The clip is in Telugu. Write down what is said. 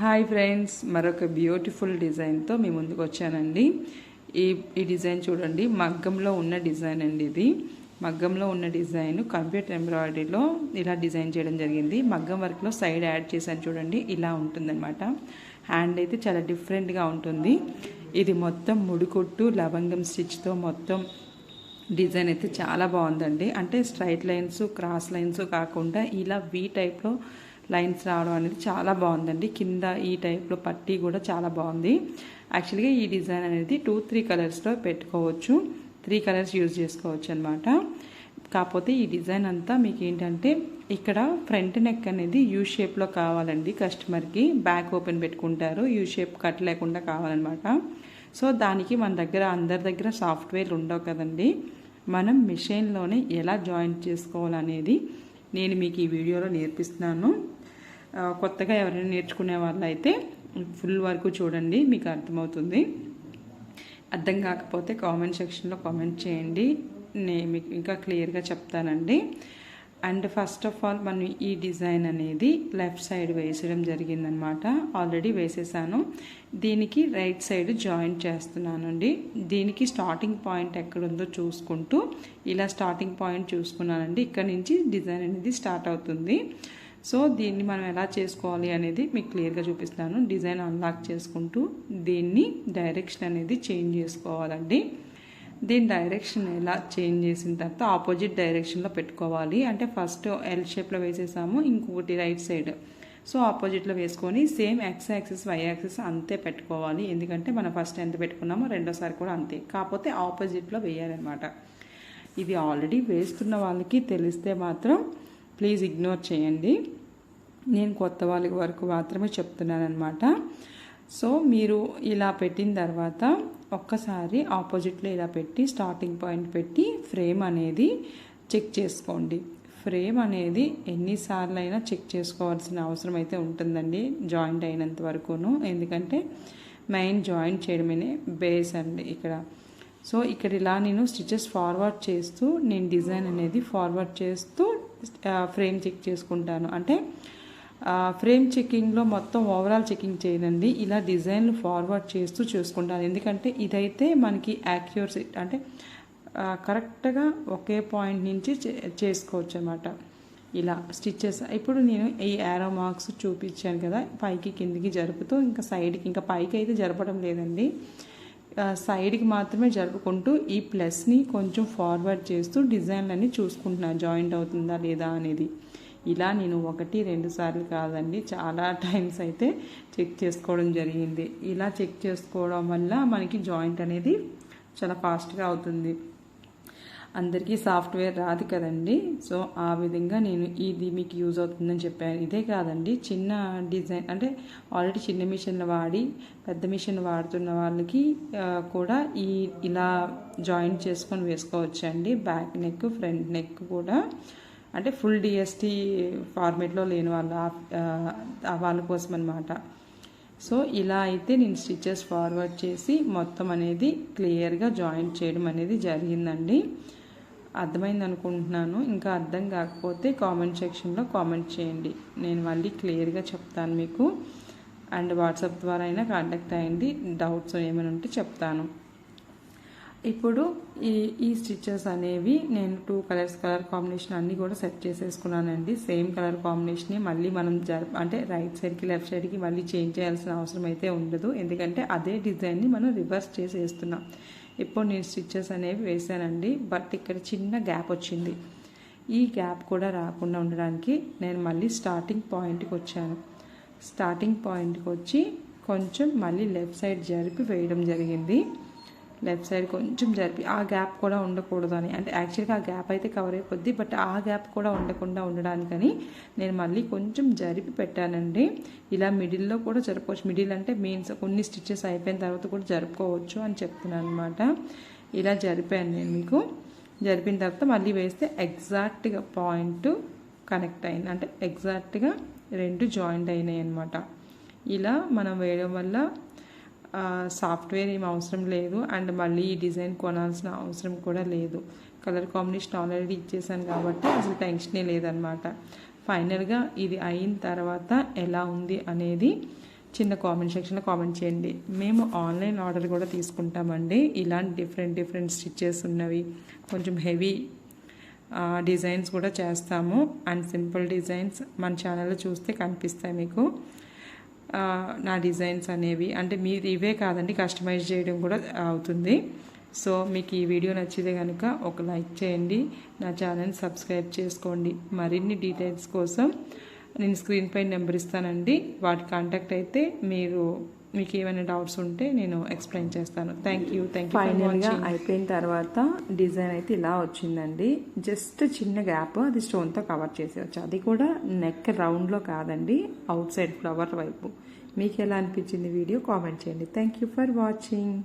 హాయ్ ఫ్రెండ్స్ మరొక బ్యూటిఫుల్ డిజైన్తో మీ ముందుకు వచ్చానండి. ఈ ఈ డిజైన్ చూడండి మగ్గంలో ఉన్న డిజైన్ అండి ఇది. మగ్గంలో ఉన్న డిజైన్ కంప్యూటర్ ఎంబ్రాయిడరీలో ఇలా డిజైన్ చేయడం జరిగింది. మగ్గం వర్క్లో సైడ్ యాడ్ చేశాను చూడండి ఇలా ఉంటుందన్నమాట. హ్యాండ్ అయితే చాలా డిఫరెంట్గా ఉంటుంది. ఇది మొత్తం ముడికొట్టు లవంగం స్టిచ్తో మొత్తం డిజైన్ అయితే చాలా బాగుందండి. అంటే స్ట్రైట్ లైన్స్ క్రాస్ లైన్స్ కాకుండా ఇలా వీ టైప్లో లైన్స్ రావడం అనేది చాలా బాగుందండి. కింద ఈ టైప్లో పట్టీ కూడా చాలా బాగుంది. యాక్చువల్గా ఈ డిజైన్ అనేది టూ త్రీ కలర్స్లో పెట్టుకోవచ్చు. త్రీ కలర్స్ యూజ్ చేసుకోవచ్చు అనమాట కాకపోతే ఈ డిజైన్ అంతా మీకు ఏంటంటే ఇక్కడ ఫ్రంట్ నెక్ అనేది యూ షేప్లో కావాలండి కస్టమర్కి. బ్యాక్ ఓపెన్ పెట్టుకుంటారు. యూ షేప్ కట్ లేకుండా కావాలన్నమాట. సో దానికి మన దగ్గర అందరి దగ్గర సాఫ్ట్వేర్ ఉండవు కదండి. మనం మిషన్లోనే ఎలా జాయింట్ చేసుకోవాలనేది నేను మీకు ఈ వీడియోలో నేర్పిస్తున్నాను. కొత్తగా ఎవరైనా నేర్చుకునే వాళ్ళు అయితే ఫుల్ వరకు చూడండి మీకు అర్థమవుతుంది. అర్థం కాకపోతే కామెంట్ సెక్షన్లో కామెంట్ చేయండి. నేను మీకు ఇంకా క్లియర్గా చెప్తానండి. అండ్ ఫస్ట్ ఆఫ్ ఆల్ మనం ఈ డిజైన్ అనేది లెఫ్ట్ సైడ్ వేసడం జరిగిందనమాట. ఆల్రెడీ వేసేసాను. దీనికి రైట్ సైడ్ జాయింట్ చేస్తున్నానండి. దీనికి స్టార్టింగ్ పాయింట్ ఎక్కడుందో చూసుకుంటూ ఇలా స్టార్టింగ్ పాయింట్ చూసుకున్నానండి. ఇక్కడ నుంచి డిజైన్ అనేది స్టార్ట్ అవుతుంది. సో దీన్ని మనం ఎలా చేసుకోవాలి అనేది మీకు క్లియర్గా చూపిస్తాను. డిజైన్ అన్లాక్ చేసుకుంటూ దీన్ని డైరెక్షన్ అనేది చేంజ్ చేసుకోవాలండి. దీని డైరెక్షన్ ఎలా చేంజ్ చేసిన తర్వాత ఆపోజిట్ డైరెక్షన్లో పెట్టుకోవాలి. అంటే ఫస్ట్ ఎల్ షేప్లో వేసేసాము ఇంకొకటి రైట్ సైడ్ సో ఆపోజిట్లో వేసుకొని same X axis Y axis అంతే పెట్టుకోవాలి. ఎందుకంటే మనం ఫస్ట్ ఎంత పెట్టుకున్నామో రెండోసారి కూడా అంతే. కాకపోతే ఆపోజిట్లో వేయాలన్నమాట. ఇది ఆల్రెడీ వేస్తున్న వాళ్ళకి తెలిస్తే మాత్రం ప్లీజ్ ఇగ్నోర్ చేయండి. నేను కొత్త వాళ్ళకి వరకు మాత్రమే చెప్తున్నాను అనమాట సో మీరు ఇలా పెట్టిన తర్వాత ఒక్కసారి ఆపోజిట్లో ఇలా పెట్టి స్టార్టింగ్ పాయింట్ పెట్టి ఫ్రేమ్ అనేది చెక్ చేసుకోండి. ఫ్రేమ్ అనేది ఎన్నిసార్లు అయినా చెక్ చేసుకోవాల్సిన అవసరం అయితే ఉంటుందండి జాయింట్ అయినంత వరకును. ఎందుకంటే మెయిన్ జాయింట్ చేయడమనే బేస్ అండి ఇక్కడ. సో ఇక్కడ ఇలా నేను స్టిచెస్ ఫార్వర్డ్ చేస్తూ నేను డిజైన్ అనేది ఫార్వర్డ్ చేస్తూ ఫ్రేమ్ చెక్ చేసుకుంటాను. అంటే ఫ్రేమ్ చెక్కింగ్లో మొత్తం ఓవరాల్ చెకింగ్ చేయనండి ఇలా డిజైన్లు ఫార్వర్డ్ చేస్తూ చూసుకుంటాను. ఎందుకంటే ఇదైతే మనకి యాక్యూరసీ అంటే కరెక్ట్గా ఒకే పాయింట్ నుంచి చేసుకోవచ్చు అనమాట ఇలా స్టిచ్చెస్ ఇప్పుడు నేను ఈ యారో మార్క్స్ చూపించాను కదా పైకి కిందికి జరుపుతూ ఇంకా సైడ్కి ఇంకా పైకి అయితే జరపడం లేదండి. సైడ్కి మాత్రమే జరుపుకుంటూ ఈ ప్లస్ని కొంచెం ఫార్వర్డ్ చేస్తూ డిజైన్లన్నీ చూసుకుంటున్నాను జాయింట్ అవుతుందా లేదా అనేది. ఇలా నేను ఒకటి రెండు సార్లు కాదండి. చాలా టైమ్స్ అయితే చెక్ చేసుకోవడం జరిగింది. ఇలా చెక్ చేసుకోవడం వల్ల మనకి జాయింట్ అనేది చాలా ఫాస్ట్గా అవుతుంది. అందరికీ సాఫ్ట్వేర్ రాదు కదండి. సో ఆ విధంగా నేను ఇది మీకు యూజ్ అవుతుందని చెప్పాను. ఇదే కాదండి చిన్న డిజైన్ అంటే ఆల్రెడీ చిన్న మిషన్లు వాడి పెద్ద మిషన్ వాడుతున్న వాళ్ళకి కూడా ఈ ఇలా జాయింట్ చేసుకొని వేసుకోవచ్చు అండి బ్యాక్ నెక్ ఫ్రంట్ నెక్ కూడా. అంటే ఫుల్ డిఎస్టీ ఫార్మేట్లో లేని వాళ్ళ వాళ్ళ కోసం అనమాట సో ఇలా అయితే నేను స్టిచెస్ ఫార్వర్డ్ చేసి మొత్తం అనేది క్లియర్గా జాయింట్ చేయడం అనేది జరిగిందండి. అర్థమైంది అనుకుంటున్నాను ఇంకా అర్థం కాకపోతే కామెంట్ సెక్షన్లో కామెంట్ చేయండి. నేను మళ్ళీ క్లియర్గా చెప్తాను మీకు. అండ్ వాట్సాప్ ద్వారా అయినా కాంటాక్ట్ అయ్యండి. డౌట్స్ ఏమైనా ఉంటే చెప్తాను. ఇప్పుడు ఈ ఈ స్టిచ్చెస్ అనేవి నేను టూ కలర్స్ కలర్ కాంబినేషన్ అన్నీ కూడా సెట్ చేసేసుకున్నానండి. సేమ్ కలర్ కాంబినేషన్ని మళ్ళీ మనం జరప అంటే రైట్ సైడ్కి లెఫ్ట్ సైడ్కి మళ్ళీ చేంజ్ చేయాల్సిన అవసరం అయితే ఉండదు. ఎందుకంటే అదే డిజైన్ని మనం రివర్స్ చేసి వేస్తున్నాం ఇప్పుడు నేను స్టిచ్చెస్ అనేవి వేసానండి బట్ ఇక్కడ చిన్న గ్యాప్ వచ్చింది. ఈ గ్యాప్ కూడా రాకుండా ఉండడానికి నేను మళ్ళీ స్టార్టింగ్ పాయింట్కి వచ్చాను. స్టార్టింగ్ పాయింట్కి వచ్చి కొంచెం మళ్ళీ లెఫ్ట్ సైడ్ జరిపి వేయడం జరిగింది. లెఫ్ట్ సైడ్ కొంచెం జరిపి ఆ గ్యాప్ కూడా ఉండకూడదు అని అంటే యాక్చువల్గా ఆ గ్యాప్ అయితే కవర్ అయిపోద్ది బట్ ఆ గ్యాప్ కూడా ఉండకుండా ఉండడానికని నేను మళ్ళీ కొంచెం జరిపి పెట్టానండి. ఇలా మిడిల్లో కూడా జరుపుకోవచ్చు. మిడిల్ అంటే మీన్స్ కొన్ని స్టిచెస్ అయిపోయిన తర్వాత కూడా జరుపుకోవచ్చు అని చెప్తున్నాను అనమాట ఇలా జరిపాను నేను మీకు. జరిపిన తర్వాత మళ్ళీ వేస్తే ఎగ్జాక్ట్గా పాయింట్ కనెక్ట్ అయింది అంటే ఎగ్జాక్ట్గా రెండు జాయింట్ అయినాయి అనమాట ఇలా మనం వేయడం వల్ల సాఫ్ట్వేర్ ఏం అవసరం లేదు. అండ్ మళ్ళీ ఈ డిజైన్ కొనాల్సిన అవసరం కూడా లేదు. కలర్ కాంబినేషన్ ఆల్రెడీ ఇచ్చేసాను కాబట్టి అసలు టెన్షనే లేదనమాట ఫైనల్గా ఇది అయిన తర్వాత ఎలా ఉంది అనేది చిన్న కామెంట్ సెక్షన్లో కామెంట్ చేయండి. మేము ఆన్లైన్ ఆర్డర్ కూడా తీసుకుంటామండి. ఇలాంటి డిఫరెంట్ డిఫరెంట్ స్టిచ్చెస్ ఉన్నవి. కొంచెం హెవీ డిజైన్స్ కూడా చేస్తాము. అండ్ సింపుల్ డిజైన్స్ మన ఛానల్లో చూస్తే కనిపిస్తాయి మీకు. నా డిజైన్స్ అనేవి. అంటే మీరు ఇవే కాదండి కస్టమైజ్ చేయడం కూడా అవుతుంది. సో మీకు ఈ వీడియో నచ్చితే కనుక ఒక లైక్ చేయండి. నా ఛానల్ సబ్స్క్రైబ్ చేసుకోండి. మరిన్ని డీటెయిల్స్ కోసం నేను స్క్రీన్ పై నెంబర్ ఇస్తానండి. వాటి కాంటాక్ట్ అయితే మీరు మీకు ఏమైనా డౌట్స్ ఉంటే నేను ఎక్స్ప్లెయిన్ చేస్తాను. థ్యాంక్ యూ థ్యాంక్ యూ ఫైనల్గా అయిపోయిన తర్వాత డిజైన్ అయితే ఇలా వచ్చిందండి. జస్ట్ చిన్న గ్యాప్ అది స్టోన్తో కవర్ చేసేవచ్చు అది కూడా నెక్ రౌండ్లో కాదండి అవుట్ సైడ్ ఫ్లవర్ వైపు. మీకు ఎలా అనిపించింది వీడియో కామెంట్ చేయండి. Thank you for watching